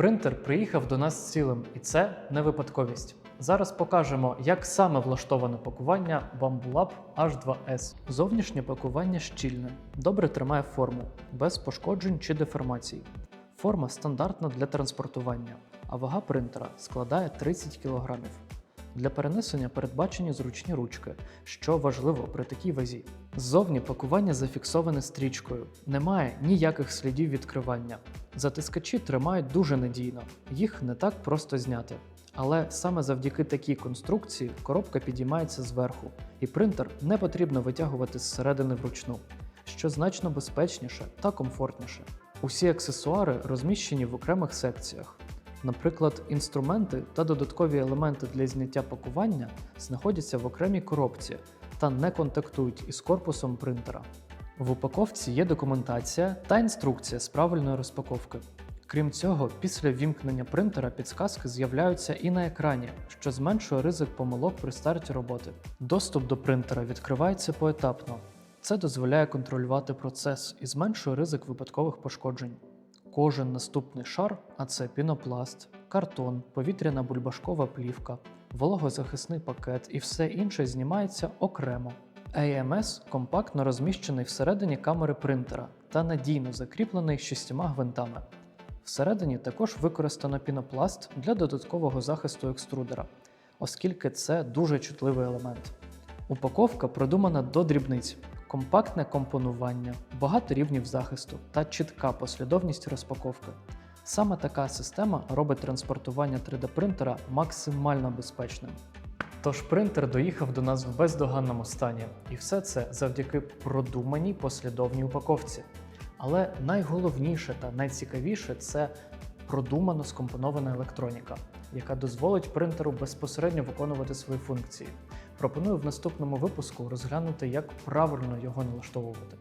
Принтер приїхав до нас цілим, і це не випадковість. Зараз покажемо, як саме влаштоване пакування BambuLab H2S. Зовнішнє пакування щільне, добре тримає форму, без пошкоджень чи деформацій. Форма стандартна для транспортування, а вага принтера складає 30 кг. Для перенесення передбачені зручні ручки, що важливо при такій вазі. Ззовні пакування зафіксоване стрічкою, немає ніяких слідів відкривання. Затискачі тримають дуже надійно, їх не так просто зняти. Але саме завдяки такій конструкції коробка підіймається зверху, і принтер не потрібно витягувати зсередини вручну, що значно безпечніше та комфортніше. Усі аксесуари розміщені в окремих секціях. Наприклад, інструменти та додаткові елементи для зняття пакування знаходяться в окремій коробці та не контактують із корпусом принтера. В упаковці є документація та інструкція з правильної розпаковки. Крім цього, після вімкнення принтера підсказки з'являються і на екрані, що зменшує ризик помилок при старті роботи. Доступ до принтера відкривається поетапно. Це дозволяє контролювати процес і зменшує ризик випадкових пошкоджень. Кожен наступний шар, а це пінопласт, картон, повітряна бульбашкова плівка, вологозахисний пакет і все інше знімається окремо. AMS компактно розміщений всередині камери принтера та надійно закріплений шістьма гвинтами. Всередині також використано пінопласт для додаткового захисту екструдера, оскільки це дуже чутливий елемент. Упаковка продумана до дрібниць, компактне компонування, багато рівнів захисту та чітка послідовність розпаковки. Саме така система робить транспортування 3D-принтера максимально безпечним. Тож принтер доїхав до нас в бездоганному стані, і все це завдяки продуманій послідовній упаковці. Але найголовніше та найцікавіше це продумано скомпонована електроніка, яка дозволить принтеру безпосередньо виконувати свої функції. Пропоную в наступному випуску розглянути, як правильно його налаштовувати.